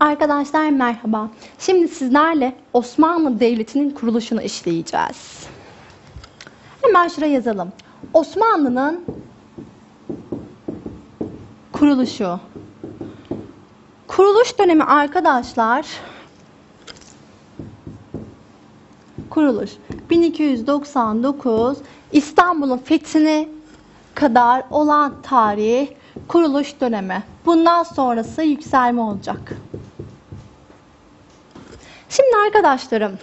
Arkadaşlar merhaba. Şimdi sizlerle Osmanlı Devleti'nin kuruluşunu işleyeceğiz. Hemen şuraya yazalım. Osmanlı'nın kuruluşu. Kuruluş dönemi arkadaşlar kuruluş 1299 İstanbul'un fethine kadar olan tarih kuruluş dönemi. Bundan sonrası yükselme olacak. Şimdi arkadaşlarım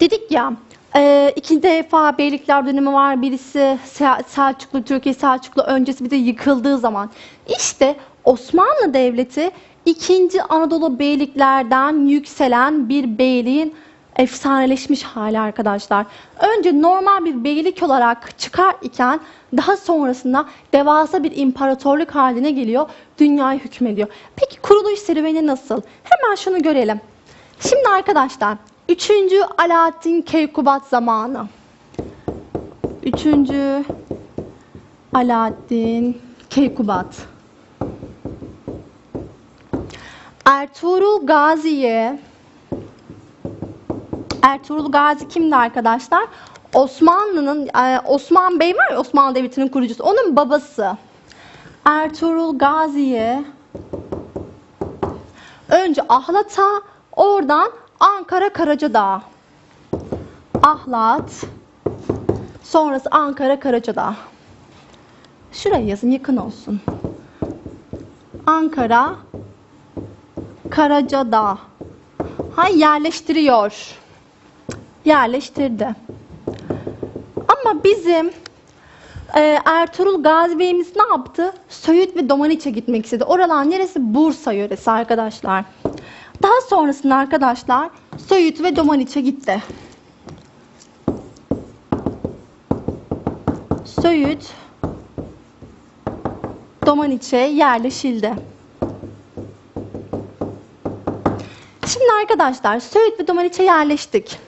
dedik ya e, iki defa beylikler dönemi var. Birisi Se- Selçuklu, Türkiye Selçuklu öncesi bir de yıkıldığı zaman. İşte Osmanlı Devleti ikinci Anadolu beyliklerden yükselen bir beyliğin efsaneleşmiş hali arkadaşlar. Önce normal bir beylik olarak çıkar iken daha sonrasında devasa bir imparatorluk haline geliyor. Dünyayı hükmediyor. Peki kuruluş serüveni nasıl? Hemen şunu görelim. Şimdi arkadaşlar 3. Alaaddin Keykubat zamanı. 3. Alaaddin Keykubat. Ertuğrul Gazi'ye Ertuğrul Gazi kimdi arkadaşlar? Osmanlı'nın e, Osman Bey var ya Osmanlı Devleti'nin kurucusu. Onun babası. Ertuğrul Gazi'ye önce Ahlat'a oradan Ankara Karacadağ. Ahlat sonrası Ankara Karacadağ. Şuraya yazın yakın olsun. Ankara Karacadağ. Ha yerleştiriyor. Yerleştirdi. Ama bizim e, Ertuğrul Gazi Bey'imiz ne yaptı? Söğüt ve Domaniç'e gitmek istedi. Oralar neresi? Bursa yöresi arkadaşlar. Daha sonrasında arkadaşlar Söğüt ve Domaniç'e gitti. Söğüt Domaniç'e yerleşildi. Şimdi arkadaşlar Söğüt ve Domaniç'e yerleştik.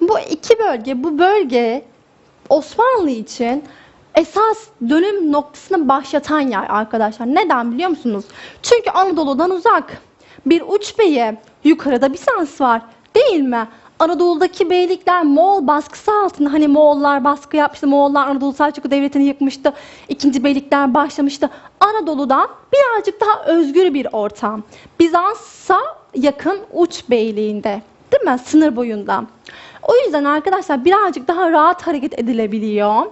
Bu iki bölge, bu bölge Osmanlı için esas dönüm noktasını başlatan yer arkadaşlar. Neden biliyor musunuz? Çünkü Anadolu'dan uzak. Bir uç beyi, yukarıda Bizans var. Değil mi? Anadolu'daki beylikler Moğol baskısı altında hani Moğollar baskı yapmıştı. Moğollar Anadolu Selçuklu Devleti'ni yıkmıştı. İkinci beylikler başlamıştı. Anadolu'dan birazcık daha özgür bir ortam. Bizans'a yakın uç beyliğinde. Değil mi? Sınır boyunda. O yüzden arkadaşlar birazcık daha rahat hareket edilebiliyor.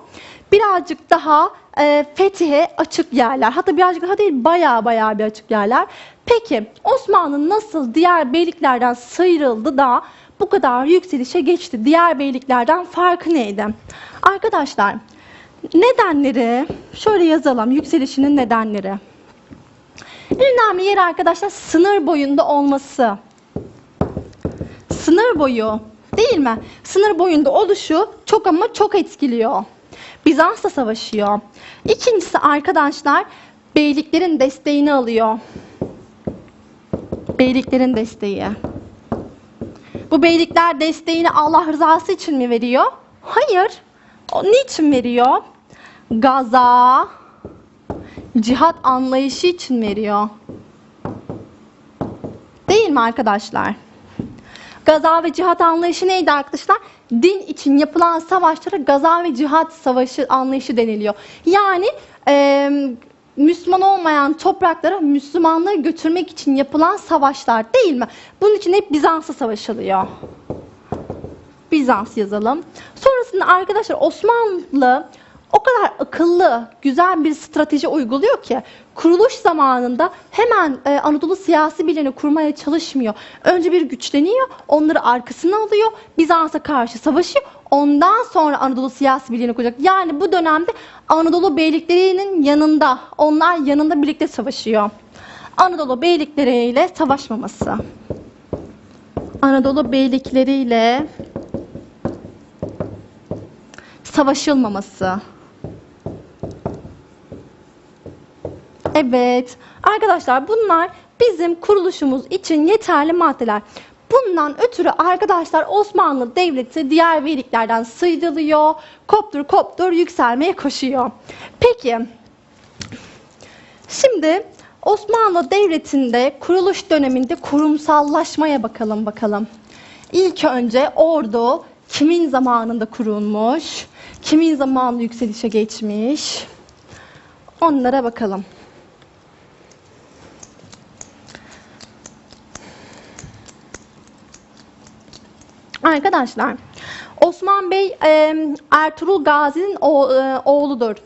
Birazcık daha e, fethiye açık yerler. Hatta birazcık daha değil baya baya bir açık yerler. Peki Osmanlı nasıl diğer beyliklerden sıyrıldı da bu kadar yükselişe geçti? Diğer beyliklerden farkı neydi? Arkadaşlar nedenleri şöyle yazalım yükselişinin nedenleri. En önemli yer arkadaşlar sınır boyunda olması. Sınır boyu değil mi? Sınır boyunda oluşu çok ama çok etkiliyor. Bizans'la savaşıyor. İkincisi arkadaşlar beyliklerin desteğini alıyor. Beyliklerin desteği. Bu beylikler desteğini Allah rızası için mi veriyor? Hayır. O niçin veriyor? Gaza, cihat anlayışı için veriyor. Değil mi arkadaşlar? Gaza ve cihat anlayışı neydi arkadaşlar? Din için yapılan savaşlara gaza ve cihat savaşı anlayışı deniliyor. Yani e, Müslüman olmayan topraklara Müslümanlığı götürmek için yapılan savaşlar değil mi? Bunun için hep Bizans'a savaşılıyor. Bizans yazalım. Sonrasında arkadaşlar Osmanlı o kadar akıllı, güzel bir strateji uyguluyor ki kuruluş zamanında hemen e, Anadolu siyasi birliğini kurmaya çalışmıyor. Önce bir güçleniyor, onları arkasına alıyor, Bizans'a karşı savaşıyor. Ondan sonra Anadolu siyasi birliğini kuracak. Yani bu dönemde Anadolu beyliklerinin yanında, onlar yanında birlikte savaşıyor. Anadolu beylikleriyle savaşmaması. Anadolu beylikleriyle savaşılmaması. Evet. Arkadaşlar bunlar bizim kuruluşumuz için yeterli maddeler. Bundan ötürü arkadaşlar Osmanlı Devleti diğer beyliklerden sıyrılıyor. Koptur koptur yükselmeye koşuyor. Peki. Şimdi Osmanlı Devleti'nde kuruluş döneminde kurumsallaşmaya bakalım bakalım. İlk önce ordu kimin zamanında kurulmuş, kimin zamanında yükselişe geçmiş. Onlara bakalım. Arkadaşlar, Osman Bey e, Ertuğrul Gazi'nin e, oğludur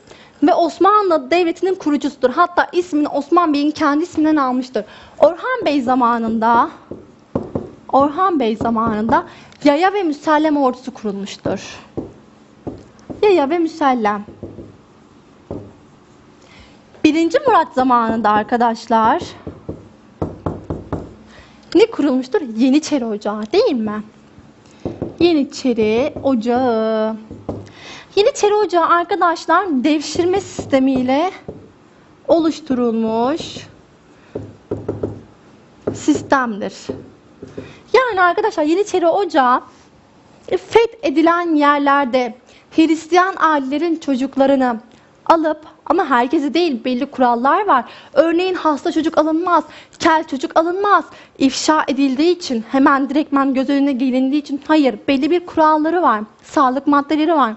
ve Osmanlı Devleti'nin kurucusudur. Hatta ismini Osman Bey'in kendi isminden almıştır. Orhan Bey zamanında Orhan Bey zamanında Yaya ve Müsellem ordusu kurulmuştur. Yaya ve Müsellem. Birinci Murat zamanında arkadaşlar ne kurulmuştur? Yeniçeri Ocağı değil mi? Yeniçeri Ocağı. Yeniçeri Ocağı arkadaşlar devşirme sistemiyle oluşturulmuş sistemdir. Yani arkadaşlar Yeniçeri Ocağı e, fethedilen yerlerde Hristiyan ailelerin çocuklarını alıp ama herkesi değil belli kurallar var. Örneğin hasta çocuk alınmaz, kel çocuk alınmaz. İfşa edildiği için hemen direktmen göz önüne gelindiği için hayır belli bir kuralları var. Sağlık maddeleri var.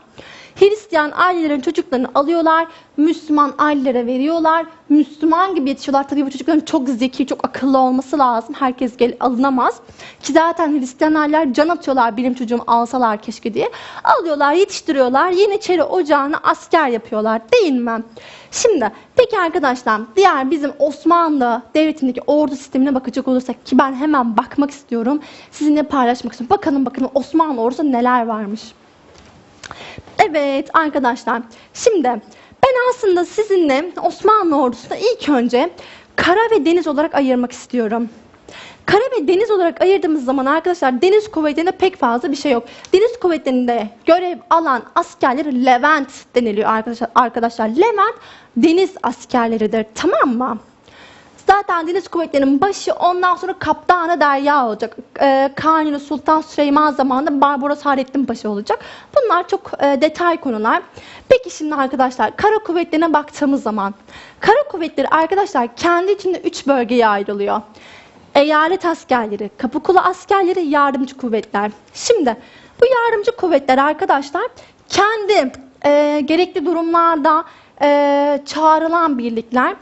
Hristiyan ailelerin çocuklarını alıyorlar, Müslüman ailelere veriyorlar. Müslüman gibi yetişiyorlar. Tabii bu çocukların çok zeki, çok akıllı olması lazım. Herkes gel alınamaz. Ki zaten Hristiyan aileler can atıyorlar benim çocuğumu alsalar keşke diye. Alıyorlar, yetiştiriyorlar. Yeniçeri ocağını asker yapıyorlar değil mi? Şimdi peki arkadaşlar diğer bizim Osmanlı Devleti'ndeki ordu sistemine bakacak olursak ki ben hemen bakmak istiyorum. Sizinle paylaşmak istiyorum. Bakalım bakalım Osmanlı ordusu neler varmış. Evet arkadaşlar şimdi ben aslında sizinle Osmanlı ordusunu ilk önce kara ve deniz olarak ayırmak istiyorum. Kara ve deniz olarak ayırdığımız zaman arkadaşlar deniz kuvvetlerinde pek fazla bir şey yok. Deniz kuvvetlerinde görev alan askerleri Levent deniliyor arkadaşlar. Arkadaşlar Levent deniz askerleridir tamam mı? Zaten deniz kuvvetlerinin başı ondan sonra Kaptanı Derya olacak. Ee, Kanuni Sultan Süleyman zamanında Barbaros Hayrettin Paşa olacak. Bunlar çok e, detay konular. Peki şimdi arkadaşlar kara kuvvetlerine baktığımız zaman kara kuvvetleri arkadaşlar kendi içinde üç bölgeye ayrılıyor. Eyalet askerleri, kapıkulu askerleri, yardımcı kuvvetler. Şimdi bu yardımcı kuvvetler arkadaşlar kendi e, gerekli durumlarda e, çağrılan birlikler.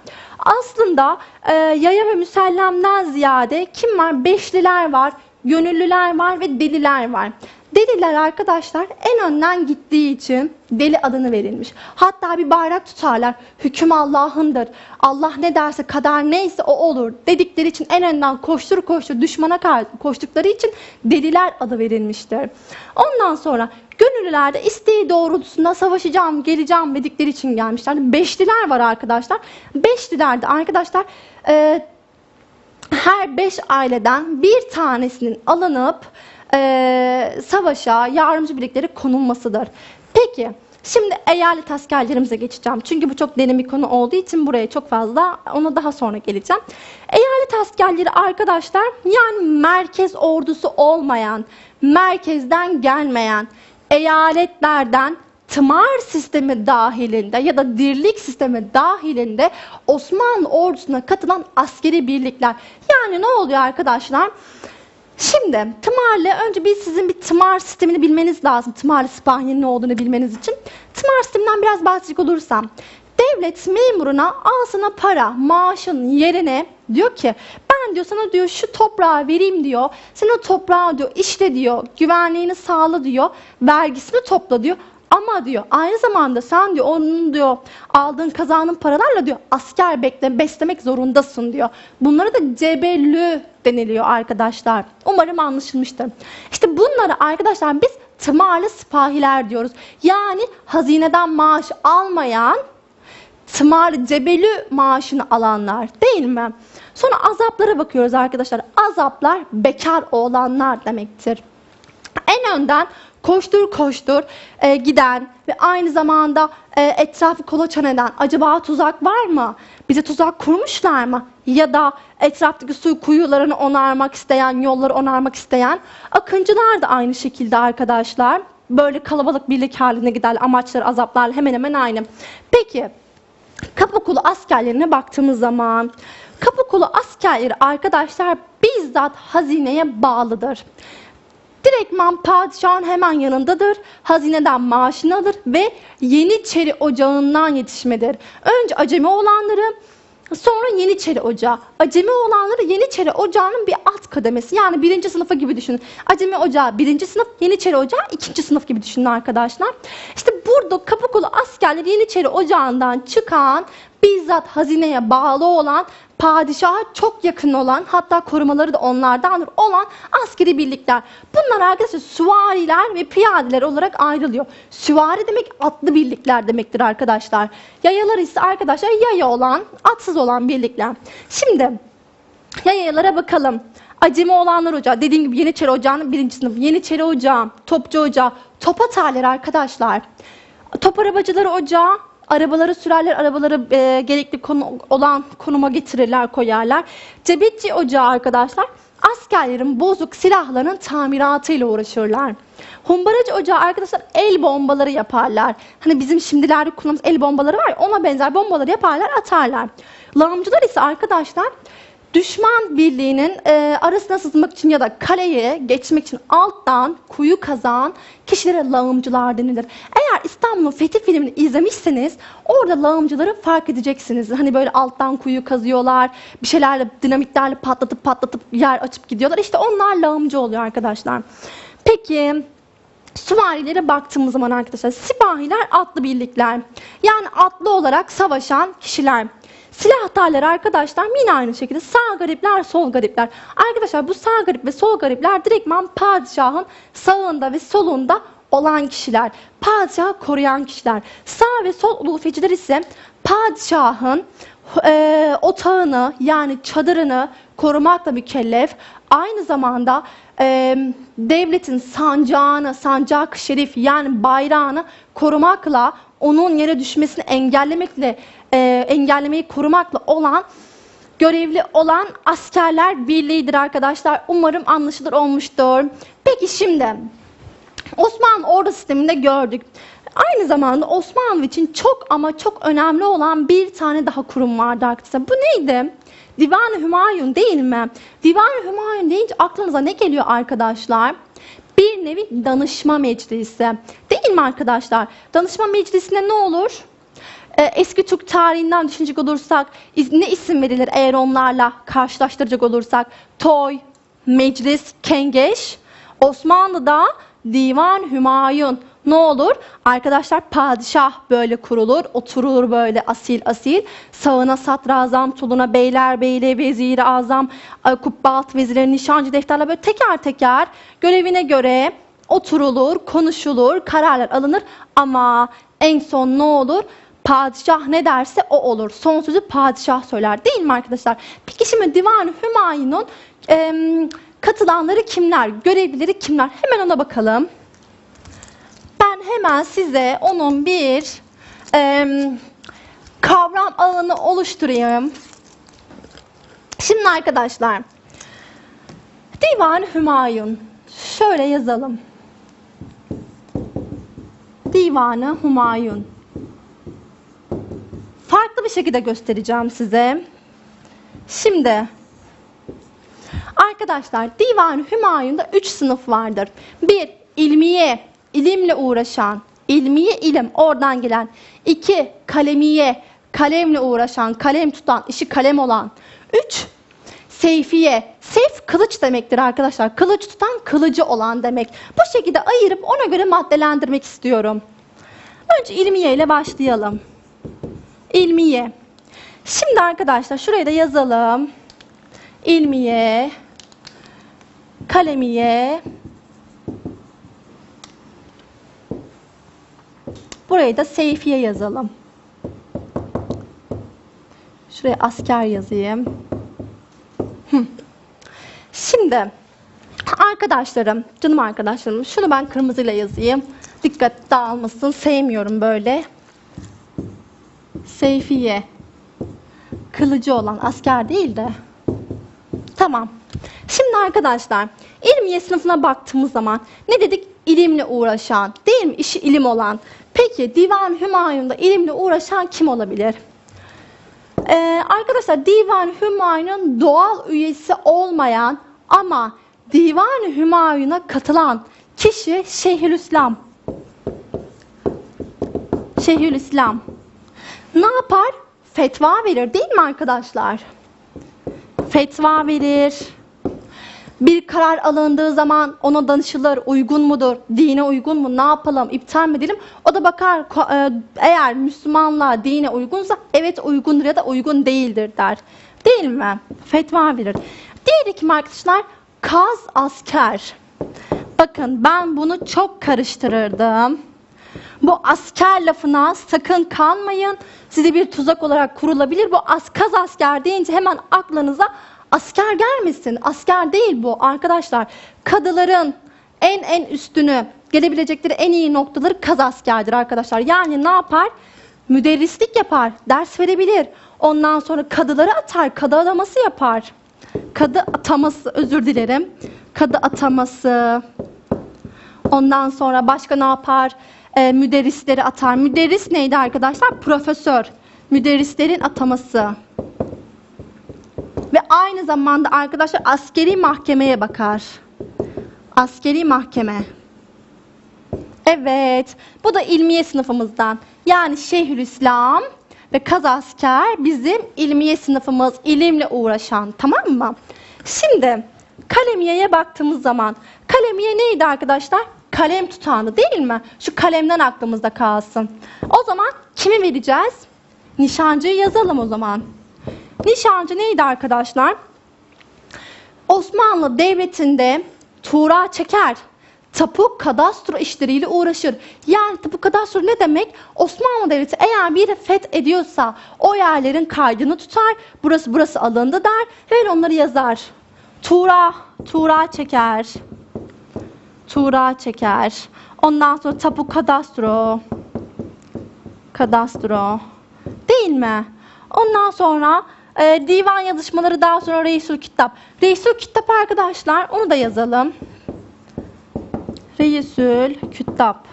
Aslında e, yaya ve müsellemden ziyade kim var? Beşliler var, gönüllüler var ve deliler var. Deliler arkadaşlar en önden gittiği için deli adını verilmiş. Hatta bir bayrak tutarlar. Hüküm Allah'ındır. Allah ne derse kadar neyse o olur dedikleri için en önden koştur koştur düşmana koştukları için deliler adı verilmiştir. Ondan sonra gönüllüler de isteği doğrultusunda savaşacağım, geleceğim dedikleri için gelmişler. Beşliler var arkadaşlar. Beşliler de arkadaşlar e, her beş aileden bir tanesinin alınıp e, savaşa yardımcı birlikleri konulmasıdır. Peki şimdi eyalet askerlerimize geçeceğim. Çünkü bu çok derin bir konu olduğu için buraya çok fazla ona daha sonra geleceğim. Eyalet askerleri arkadaşlar yani merkez ordusu olmayan, merkezden gelmeyen eyaletlerden tımar sistemi dahilinde ya da dirlik sistemi dahilinde Osmanlı ordusuna katılan askeri birlikler. Yani ne oluyor arkadaşlar? Şimdi tımarlı önce bir sizin bir tımar sistemini bilmeniz lazım. Tımarlı sipahiyenin ne olduğunu bilmeniz için. Tımar sisteminden biraz bahsedecek olursam. Devlet memuruna al sana para, maaşın yerine diyor ki ben diyor sana diyor şu toprağı vereyim diyor. Sen o toprağı diyor işle diyor. Güvenliğini sağla diyor. Vergisini topla diyor. Ama diyor aynı zamanda sen diyor onun diyor aldığın kazanın paralarla diyor asker bekle, beslemek zorundasın diyor. Bunlara da cebellü deniliyor arkadaşlar. Umarım anlaşılmıştır. İşte bunlara arkadaşlar biz tımarlı sipahiler diyoruz. Yani hazineden maaş almayan tımarlı cebelü maaşını alanlar değil mi? Sonra azaplara bakıyoruz arkadaşlar. Azaplar bekar olanlar demektir. En önden koştur koştur e, giden ve aynı zamanda e, etrafı kolaçan eden acaba tuzak var mı? Bize tuzak kurmuşlar mı? Ya da etraftaki su kuyularını onarmak isteyen, yolları onarmak isteyen akıncılar da aynı şekilde arkadaşlar. Böyle kalabalık birlik haline gider amaçları azaplarla hemen hemen aynı. Peki Kapıkulu askerlerine baktığımız zaman Kapıkulu askerleri arkadaşlar bizzat hazineye bağlıdır. Direktman padişahın hemen yanındadır. Hazineden maaşını alır ve Yeniçeri Ocağı'ndan yetişmedir. Önce acemi olanları sonra Yeniçeri Ocağı. Acemi olanları Yeniçeri Ocağı'nın bir alt kademesi. Yani birinci sınıfı gibi düşünün. Acemi Ocağı birinci sınıf, Yeniçeri Ocağı ikinci sınıf gibi düşünün arkadaşlar. İşte burada Kapıkulu askerleri Yeniçeri Ocağı'ndan çıkan bizzat hazineye bağlı olan padişaha çok yakın olan hatta korumaları da onlardandır olan askeri birlikler. Bunlar arkadaşlar süvariler ve piyadeler olarak ayrılıyor. Süvari demek atlı birlikler demektir arkadaşlar. Yayalar ise arkadaşlar yaya olan, atsız olan birlikler. Şimdi yayalara bakalım. Acemi olanlar ocağı. Dediğim gibi Yeniçeri Ocağı'nın birinci sınıf. Yeniçeri Ocağı, Topçu Ocağı, top atarlar arkadaşlar. Top arabacıları ocağı, arabaları sürerler, arabaları e, gerekli konu, olan konuma getirirler, koyarlar. Cebetçi ocağı arkadaşlar, askerlerin bozuk silahlarının tamiratıyla uğraşırlar. Humbaracı ocağı arkadaşlar el bombaları yaparlar. Hani bizim şimdilerde kullandığımız el bombaları var ya ona benzer bombaları yaparlar, atarlar. Lağımcılar ise arkadaşlar düşman birliğinin e, arasına sızmak için ya da kaleye geçmek için alttan kuyu kazan kişilere lağımcılar denilir. Eğer İstanbul'un Fethi filmini izlemişseniz orada lağımcıları fark edeceksiniz. Hani böyle alttan kuyu kazıyorlar, bir şeylerle dinamitlerle patlatıp patlatıp yer açıp gidiyorlar. İşte onlar lağımcı oluyor arkadaşlar. Peki Süvarilere baktığımız zaman arkadaşlar sipahiler atlı birlikler. Yani atlı olarak savaşan kişiler. Silah atarları arkadaşlar yine aynı şekilde sağ garipler sol garipler. Arkadaşlar bu sağ garip ve sol garipler direktman padişahın sağında ve solunda olan kişiler. Padişahı koruyan kişiler. Sağ ve sol ulufeciler ise padişahın e, otağını yani çadırını korumakla mükellef. Aynı zamanda e, devletin sancağını, sancak şerif yani bayrağını korumakla onun yere düşmesini engellemekle e, engellemeyi korumakla olan görevli olan askerler birliğidir arkadaşlar. Umarım anlaşılır olmuştur. Peki şimdi Osmanlı ordu sisteminde gördük. Aynı zamanda Osmanlı için çok ama çok önemli olan bir tane daha kurum vardı arkadaşlar. Bu neydi? Divan-ı Hümayun değil mi? Divan-ı Hümayun deyince aklınıza ne geliyor arkadaşlar? Bir nevi danışma meclisi. Değil mi arkadaşlar? Danışma meclisinde ne olur? Ee, eski Türk tarihinden düşünecek olursak ne isim verilir eğer onlarla karşılaştıracak olursak? Toy, meclis, kengeş. Osmanlı'da divan Hümayun. Ne olur? Arkadaşlar padişah böyle kurulur, oturur böyle asil asil. Sağına satrazam, soluna beyler beyle, vezir azam, e, kubbe alt vezirleri, nişancı defterler böyle teker teker görevine göre oturulur, konuşulur, kararlar alınır ama en son ne olur? Padişah ne derse o olur. Son sözü padişah söyler değil mi arkadaşlar? Peki şimdi Divan-ı Hümayun'un em, katılanları kimler? Görevlileri kimler? Hemen ona bakalım. Ben hemen size onun bir em, kavram ağını oluşturayım. Şimdi arkadaşlar Divan-ı Hümayun şöyle yazalım. Divan-ı farklı bir şekilde göstereceğim size. Şimdi arkadaşlar Divan-ı Hümayun'da 3 sınıf vardır. Bir ilmiye, ilimle uğraşan, ilmiye ilim oradan gelen. İki kalemiye, kalemle uğraşan, kalem tutan, işi kalem olan. Üç Seyfiye. Seyf kılıç demektir arkadaşlar. Kılıç tutan kılıcı olan demek. Bu şekilde ayırıp ona göre maddelendirmek istiyorum. Önce ilmiye ile başlayalım. İlmiye. Şimdi arkadaşlar şuraya da yazalım. İlmiye, kalemiye, burayı da seyfiye yazalım. Şuraya asker yazayım. Şimdi arkadaşlarım, canım arkadaşlarım, şunu ben kırmızıyla yazayım. Dikkat dağılmasın, sevmiyorum böyle. Seyfiye. Kılıcı olan asker değil de. Tamam. Şimdi arkadaşlar ilmiye sınıfına baktığımız zaman ne dedik? İlimle uğraşan değil mi? İşi ilim olan. Peki Divan Hümayun'da ilimle uğraşan kim olabilir? Ee, arkadaşlar Divan Hümayun'un doğal üyesi olmayan ama Divan Hümayun'a katılan kişi Şeyhülislam. Şeyhülislam. Ne yapar? Fetva verir değil mi arkadaşlar? Fetva verir. Bir karar alındığı zaman ona danışılır. Uygun mudur? Dine uygun mu? Ne yapalım? İptal mi edelim? O da bakar e, eğer Müslümanlığa, dine uygunsa evet uygundur ya da uygun değildir der. Değil mi? Fetva verir. Diğeri kim arkadaşlar? Kaz asker. Bakın ben bunu çok karıştırırdım. Bu asker lafına sakın kanmayın. Size bir tuzak olarak kurulabilir. Bu as kaz asker deyince hemen aklınıza asker gelmesin. Asker değil bu arkadaşlar. Kadıların en en üstünü gelebilecekleri en iyi noktaları kaz askerdir arkadaşlar. Yani ne yapar? Müderrislik yapar, ders verebilir. Ondan sonra kadıları atar, kadı ataması yapar. Kadı ataması, özür dilerim. Kadı ataması. Ondan sonra başka ne yapar? Ee, müderrisleri atar. Müderris neydi arkadaşlar? Profesör. Müderrislerin ataması. Ve aynı zamanda arkadaşlar askeri mahkemeye bakar. Askeri mahkeme. Evet. Bu da ilmiye sınıfımızdan. Yani Şeyhülislam ve Kazasker bizim ilmiye sınıfımız. ilimle uğraşan. Tamam mı? Şimdi Kalemiye'ye baktığımız zaman Kalemiye neydi arkadaşlar? Kalem tutanı değil mi? Şu kalemden aklımızda kalsın. O zaman kimi vereceğiz? Nişancıyı yazalım o zaman. Nişancı neydi arkadaşlar? Osmanlı Devleti'nde tuğra çeker. Tapu kadastro işleriyle uğraşır. Yani tapu kadastro ne demek? Osmanlı Devleti eğer bir feth ediyorsa o yerlerin kaydını tutar. Burası burası alındı der ve onları yazar. Tuğra, tuğra çeker. Tuğra çeker. Ondan sonra tapu kadastro. Kadastro. Değil mi? Ondan sonra e, divan yazışmaları daha sonra Reisül Kitap. Reisül Kitap arkadaşlar onu da yazalım. Reisül Kitap.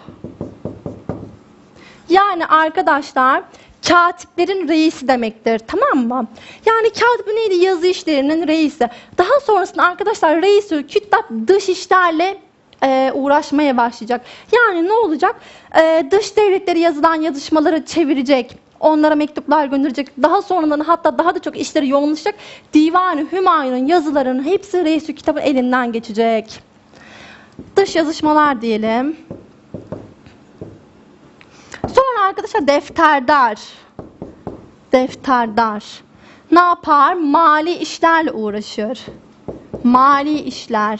Yani arkadaşlar katiplerin reisi demektir. Tamam mı? Yani katip neydi? Yazı işlerinin reisi. Daha sonrasında arkadaşlar Reisül Kitap dış işlerle e, uğraşmaya başlayacak. Yani ne olacak? E, dış devletleri yazılan yazışmaları çevirecek. Onlara mektuplar gönderecek. Daha sonradan hatta daha da çok işleri yoğunlaşacak. Divan-ı Hümayun'un yazılarının hepsi Reisül Kitab'ın elinden geçecek. Dış yazışmalar diyelim. Sonra arkadaşlar defterdar. Defterdar. Ne yapar? Mali işlerle uğraşır. Mali işler.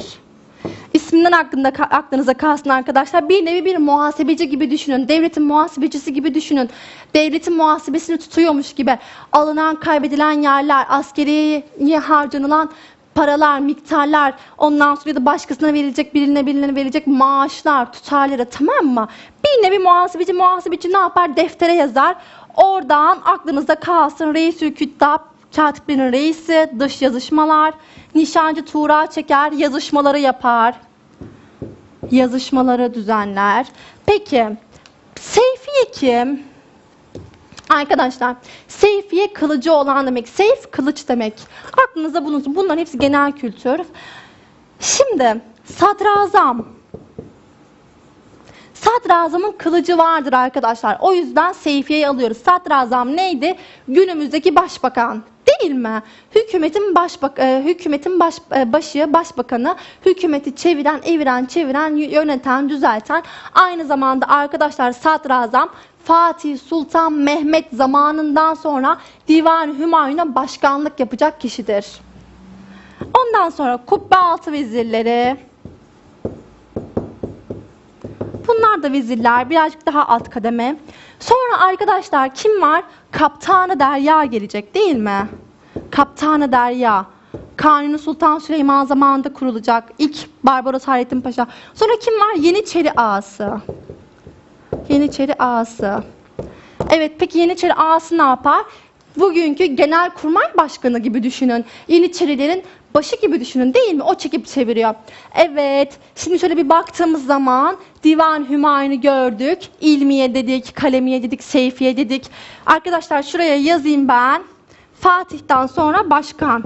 İsminden aklında, aklınıza kalsın arkadaşlar. Bir nevi bir muhasebeci gibi düşünün. Devletin muhasebecisi gibi düşünün. Devletin muhasebesini tutuyormuş gibi. Alınan, kaybedilen yerler, askeriye harcanılan paralar, miktarlar, ondan sonra da başkasına verilecek, birine birine verilecek maaşlar, tutarları tamam mı? Bir nevi muhasebeci, muhasebeci ne yapar? Deftere yazar. Oradan aklınızda kalsın Reisül Küttab, katiplerin reisi, dış yazışmalar, nişancı tuğra çeker, yazışmaları yapar. Yazışmaları düzenler. Peki, Seyfiye kim? Arkadaşlar, Seyfiye kılıcı olan demek. Seyf kılıç demek. Aklınıza bulunsun. Bunların hepsi genel kültür. Şimdi sadrazam. Sadrazamın kılıcı vardır arkadaşlar. O yüzden Seyfiye'yi alıyoruz. Sadrazam neydi? Günümüzdeki başbakan. Değil mi? Hükümetin başbak e, hükümetin baş e, başı, başbakanı, hükümeti çeviren, eviren, çeviren, yöneten, düzelten. Aynı zamanda arkadaşlar sadrazam Fatih Sultan Mehmet zamanından sonra Divan Hümayun'a başkanlık yapacak kişidir. Ondan sonra kubbe altı vezirleri. Bunlar da vezirler, birazcık daha alt kademe. Sonra arkadaşlar kim var? Kaptanı Derya gelecek değil mi? Kaptanı Derya. Kanuni Sultan Süleyman zamanında kurulacak. İlk Barbaros Hayrettin Paşa. Sonra kim var? Yeniçeri Ağası. Yeniçeri Ağası. Evet peki Yeniçeri Ağası ne yapar? Bugünkü Genelkurmay Başkanı gibi düşünün. Yeniçerilerin başı gibi düşünün değil mi? O çekip çeviriyor. Evet. Şimdi şöyle bir baktığımız zaman Divan Hümayun'u gördük. İlmiye dedik, Kalemiye dedik, Seyfiye dedik. Arkadaşlar şuraya yazayım ben. Fatih'ten sonra başkan.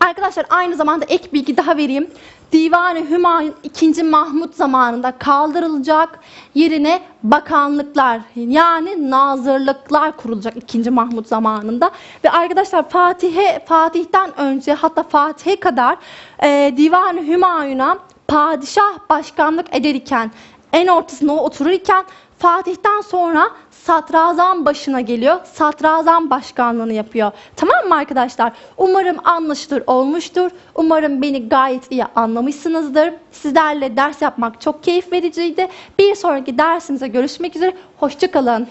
Arkadaşlar aynı zamanda ek bilgi daha vereyim. Divan-ı Hümayun 2. Mahmut zamanında kaldırılacak. Yerine bakanlıklar yani nazırlıklar kurulacak 2. Mahmut zamanında. Ve arkadaşlar Fatih'e Fatih'ten önce hatta Fatih'e kadar e, Divan-ı Hümayun'a padişah başkanlık ederken en ortasına otururken Fatih'ten sonra satrazam başına geliyor. Satrazam başkanlığını yapıyor. Tamam mı arkadaşlar? Umarım anlaşılır olmuştur. Umarım beni gayet iyi anlamışsınızdır. Sizlerle ders yapmak çok keyif vericiydi. Bir sonraki dersimize görüşmek üzere. Hoşçakalın.